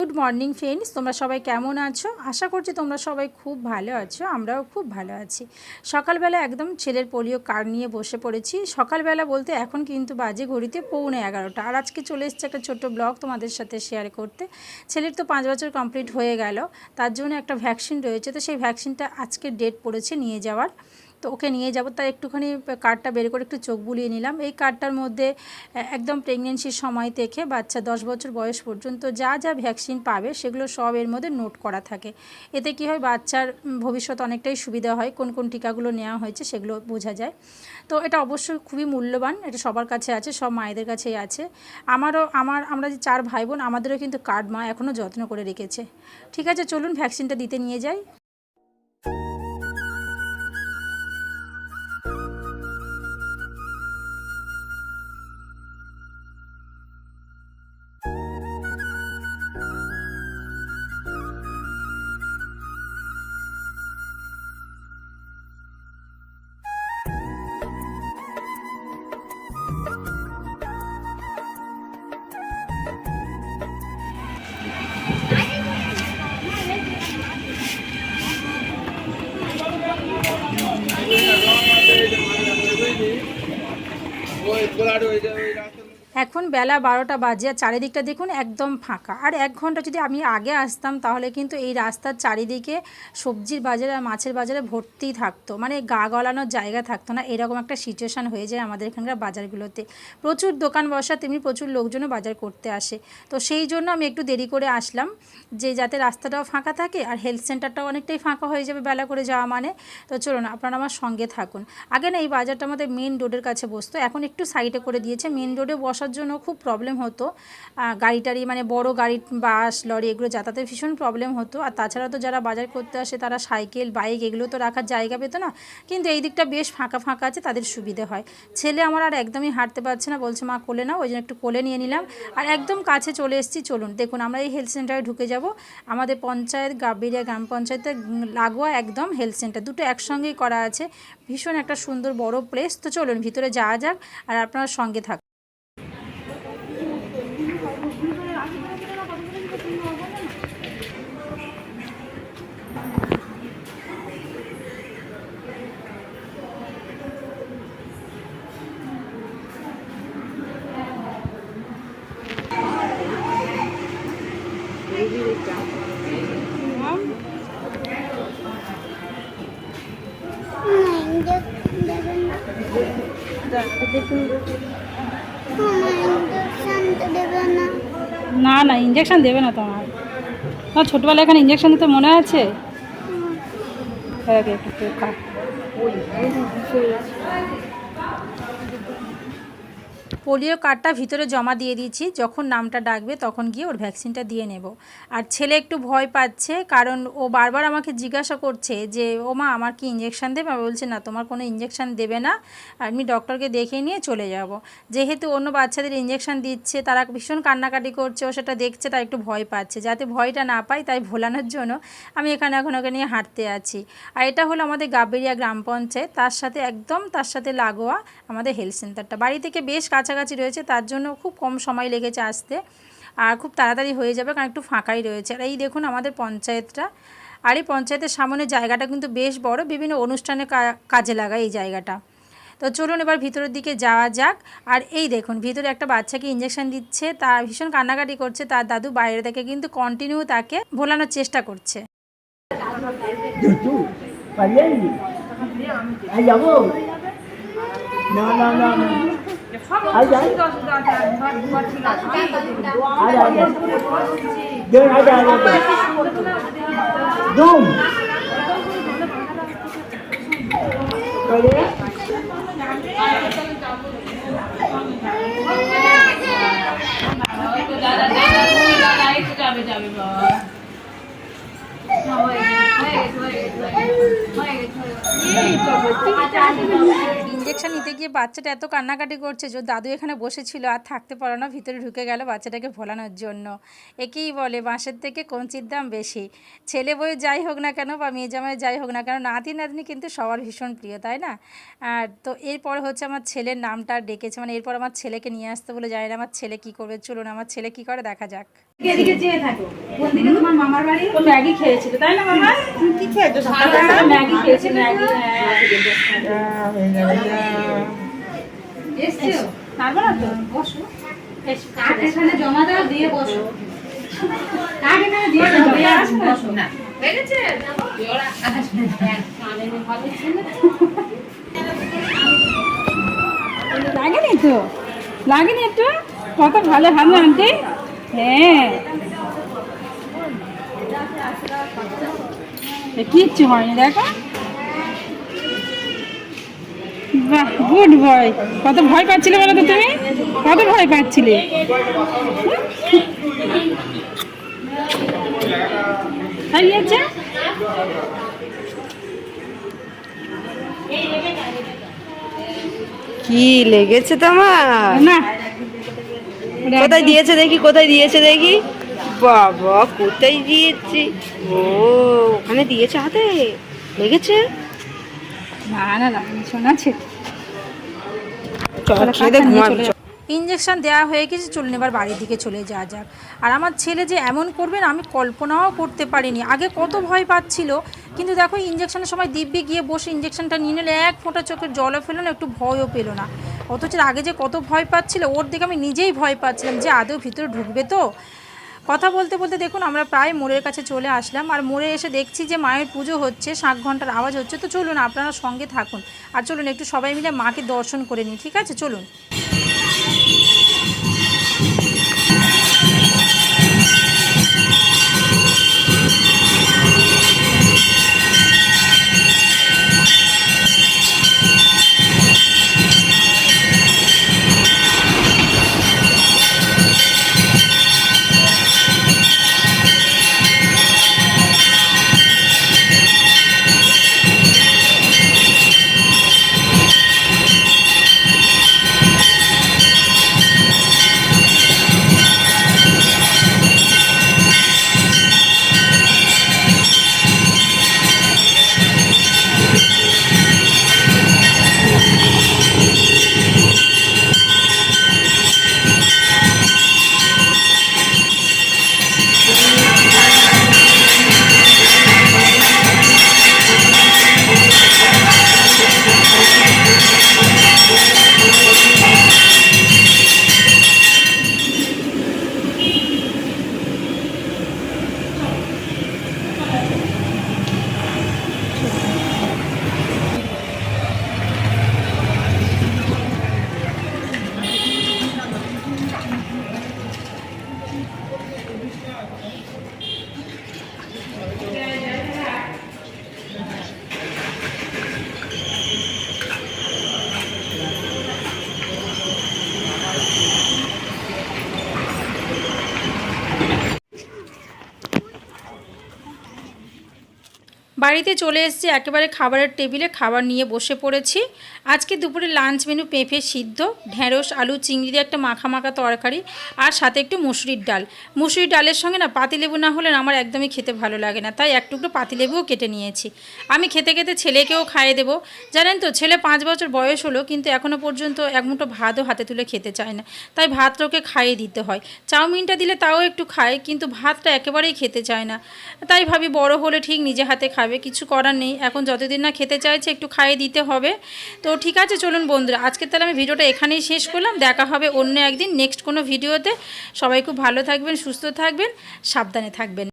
Good morning friends তোমরা সবাই কেমন আছো? আশা করছি তোমরা সবাই খুব ভালো আছো, আমরাও খুব ভালো আছি। সকালবেলা একদম ছেলের পোলিও কার্ড নিয়ে বসে পড়েছি। সকালবেলা বলতে এখন কিন্তু বাজে ঘড়িতে পৌনে এগারোটা। আর আজকে চলে এসছে একটা ছোট্ট ব্লগ তোমাদের সাথে শেয়ার করতে। ছেলের তো পাঁচ বছর কমপ্লিট হয়ে গেল। তার জন্য একটা ভ্যাকসিন রয়েছে। তো সেই ভ্যাকসিনটা আজকে ডেট পড়েছে নিয়ে যাওয়ার। তো ওকে নিয়ে যাব। তাই একটুখানি কার্ডটা বের করে একটু চোখ বুলিয়ে নিলাম। এই কার্ডটার মধ্যে একদম প্রেগনেন্সির সময় থেকে বাচ্চা দশ বছর বয়স পর্যন্ত যা যা ভ্যাকসিন পাবে সেগুলো সব এর মধ্যে নোট করা থাকে। এতে কি হয়, বাচ্চার ভবিষ্যৎ অনেকটাই সুবিধা হয়, কোন কোন টিকাগুলো নেওয়া হয়েছে সেগুলো বোঝা যায়। তো এটা অবশ্যই খুবই মূল্যবান, এটা সবার কাছে আছে, সব মায়েদের কাছেই আছে। আমারও, আমার, আমরা যে চার ভাই বোন, আমাদেরও কিন্তু কার্ড মা এখনও যত্ন করে রেখেছে। ঠিক আছে, চলুন ভ্যাকসিনটা দিতে নিয়ে যাই। 我我拉着一件一张 এখন বেলা বারোটা বাজে আর চারিদিকটা দেখুন একদম ফাঁকা। আর এক ঘণ্টা যদি আমি আগে আসতাম তাহলে কিন্তু এই রাস্তার চারিদিকে সবজির বাজারে আর মাছের বাজারে ভর্তি থাকতো। মানে গা গলানোর জায়গা থাকতো না। এরকম একটা সিচুয়েশান হয়ে যায় আমাদের এখানকার বাজারগুলোতে। প্রচুর দোকান বসা, তেমনি প্রচুর লোকজনও বাজার করতে আসে। তো সেই জন্য আমি একটু দেরি করে আসলাম যে যাতে রাস্তাটাও ফাঁকা থাকে আর হেলথ সেন্টারটাও অনেকটাই ফাঁকা হয়ে যাবে বেলা করে যাওয়া মানে। তো চলুন আপনারা আমার সঙ্গে থাকুন। আগে না এই বাজারটা আমাদের মেন রোডের কাছে বসতো। এখন একটু সাইডে করে দিয়েছে। মেন রোডে বসার জন্য খুব প্রবলেম হতো। গাড়ি টাড়ি মানে বড় গাড়ি, বাস, লরি এগুলো যাতায়াতের ভীষণ প্রবলেম হতো। আর তাছাড়া তো যারা বাজার করতে আসে তারা সাইকেল, বাইক এগুলো তো রাখার জায়গা পেতো না। কিন্তু এই দিকটা বেশ ফাঁকা ফাঁকা আছে, তাদের সুবিধে হয়। ছেলে আমার আর একদমই হাঁটতে পারছে না, বলছে, মা, কোলে নাও। ওই জন্য একটু কোলে নিয়ে নিলাম। আর একদম কাছে চলে এসেছি, চলুন। দেখুন, আমরা এই হেলথ সেন্টারে ঢুকে যাব। আমাদের পঞ্চায়েত গাবিরিয়া গ্রাম পঞ্চায়েতে লাগোয়া একদম হেলথ সেন্টার দুটো একসঙ্গেই করা আছে। ভীষণ একটা সুন্দর বড় প্লেস তো চলুন, ভিতরে যাওয়া যাক। আর আপনারা সঙ্গে থাকুন। না না ইঞ্জেকশন দেবে না তোমার তোমার ছোটবেলা এখানে ইঞ্জেকশন দিতে মনে আছে এটাকে একটু খা। পোলিও কার্ডটা ভিতরে জমা দিয়ে দিয়েছি, যখন নামটা ডাকবে তখন গিয়ে ওর ভ্যাকসিনটা দিয়ে নেব। আর ছেলে একটু ভয় পাচ্ছে, কারণ ও বারবার আমাকে জিজ্ঞাসা করছে যে, ও মা, আমার কি ইঞ্জেকশন দেবে? আমি বলছি, না, তোমার কোনো ইঞ্জেকশন দেবে না আমি ডক্টরকে দেখে নিয়ে চলে যাব। যেহেতু অন্য বাচ্চাদের ইঞ্জেকশন দিচ্ছে, তারা ভীষণ কান্নাকাটি করছে, ও সেটা দেখছে তার একটু ভয় পাচ্ছে। যাতে ভয়টা না পায়, তাই ভোলানোর জন্য আমি এখানে এখন ওকে নিয়ে হাঁটতে আছি। আর এটা হলো আমাদের গাবেরিয়া গ্রাম পঞ্চায়েত, তার সাথে একদম তার সাথে লাগোয়া আমাদের হেলথ সেন্টারটা বাড়ি থেকে বেশ কাছাকাছি রয়েছে, তার জন্য খুব কম সময় লেগেছে আসতে। আর খুব তাড়াতাড়ি হয়ে যাবে, কারণ একটু ফাঁকাই রয়েছে। আর এই দেখুন আমাদের পঞ্চায়েতটা। আর এই পঞ্চায়েতের সামনে জায়গাটা কিন্তু বেশ বড়, বিভিন্ন অনুষ্ঠানে কাজে লাগায় এই জায়গাটা। তো চলুন এবার ভিতরের দিকে যাওয়া যাক। আর এই দেখুন, ভিতরে একটা বাচ্চাকে ইঞ্জেকশন দিচ্ছে তার ভীষণ কান্নাকাটি করছে, তার দাদু বাইরে থেকে কিন্তু কন্টিনিউ তাকে ভোলানোর চেষ্টা করছে। না না না। না আই যাই আয়। ইঞ্জেকশন নিতে গিয়ে বাচ্চাটা এত কান্নাকাটি করছে যে দাদু এখানে বসেছিল আর থাকতে পারো না ভিতরে ঢুকে গেল বাচ্চাটাকে ভোলানোর জন্য। একেই বলে বাঁশের থেকে কঞ্চির দাম বেশি। ছেলে বই যাই হোক না কেন বা মেয়ে জামাই যাই হোক না কেন নাতি নাতনি কিন্তু সবার ভীষণ প্রিয় তাই না? আর তো এরপর হচ্ছে আমার ছেলের নামটা ডেকেছে মানে এরপর আমার ছেলেকে নিয়ে আসতে বলে জানি না আমার ছেলে কি করবে চলুন আমার ছেলে কি করে দেখা যাক। এদিকে চেয়ে থাকো কোন দিকে তোমার মামার বাড়ি? ম্যাগি খেয়েছিল তাই না মামা কি খেয়েছো? সকালে ম্যাগি খেয়েছে ম্যাগি এসছো? পারব না তো? বসো। কাঠ এখানে জমা দাও দিয়ে বসো। কাঠ এখানে দিয়ে দাও দিয়ে আসো বসো। লাগেনি তো? লাগেনি একটু? কত ভালো হবে আনতে হ্যাঁ। কিচ্ছু হয়নি দেখো। বাহ গুড বয় কত ভয় পাচ্ছিলে বলো তো তুমি? কত ভয় পাচ্ছিলে? আছে? কি লেগেছে তোমার? না। কোথায় দিয়েছে দেখি কোথায় দিয়েছে দেখি? বাবা কোথায় দিয়েছে ও ওখানে দিয়েছে হাতে? লেগেছে? না না না শোনা ছিল চল খেয়ে দে ঘুমাবি চল। ইঞ্জেকশন দেওয়া হয়ে গেছে চলুন এবার বাড়ির দিকে চলে যাওয়া যাক। আর আমার ছেলে যে এমন করবেন আমি কল্পনাও করতে পারিনি। আগে কত ভয় পাচ্ছিল কিন্তু দেখো ইঞ্জেকশনের সময় দিব্যি গিয়ে বসে ইঞ্জেকশনটা নিয়ে নিলে এক ফোঁটা চোখের জলও ফেলো না একটু ভয়ও পেল না। অথচ আগে যে কত ভয় পাচ্ছিল ওর দিকে আমি নিজেই ভয় পাচ্ছিলাম যে আদৌ ভিতরে ঢুকবে তো? কথা বলতে বলতে দেখুন, আমরা প্রায় মোড়ের কাছে চলে আসলাম আর মোড়ে এসে দেখছি যে মায়ের পুজো হচ্ছে, সাত ঘণ্টার আওয়াজ হচ্ছে। তো চলুন, আপনারা সঙ্গে থাকুন। আর চলুন, একটু সবাই মিলে মাকে দর্শন করে নিই, ঠিক আছে? চলুন। বাড়িতে চলে এসেছি, একেবারে খাবারের টেবিলে খাবার নিয়ে বসে পড়েছি। আজকে দুপুরে লাঞ্চ মেনু পেঁপে সিদ্ধ, ঢেঁড়স, আলু, চিংড়ি দিয়ে একটা মাখা মাখা তরকারি আর সাথে একটু মুসুরির ডাল। মুসুরির ডালের সঙ্গে না পাতিলেবু না হলে আমার একদমই খেতে ভালো লাগে না, তাই এক টুকরো পাতিলেবুও কেটে নিয়েছি। আমি খেতে খেতে ছেলেকেও খাইয়ে দেবো। জানেন তো, ছেলে পাঁচ বছর বয়স হলো, কিন্তু এখনও পর্যন্ত এক মুঠো ভাতও হাতে তুলে খেতে চায় না, তাই ভাতটা ওকে খাইয়ে দিতে হয়। চাউমিনটা দিলে তাও একটু খায়, কিন্তু ভাতটা একেবারেই খেতে চায় না, তাই ভাবি বড় হলে ঠিক নিজে হাতে খাবে কিছু করার নেই। এখন যতদিন না খেতে চাইছে, একটু খাইয়ে দিতে হবে। তো ঠিক আছে, চলুন বন্ধুরা, আজকে তাহলে আমি ভিডিওটা এখানেই শেষ করলাম। দেখা হবে অন্য একদিন নেক্সট কোনো ভিডিওতে। সবাই খুব ভালো থাকবেন, সুস্থ থাকবেন, সাবধানে থাকবেন।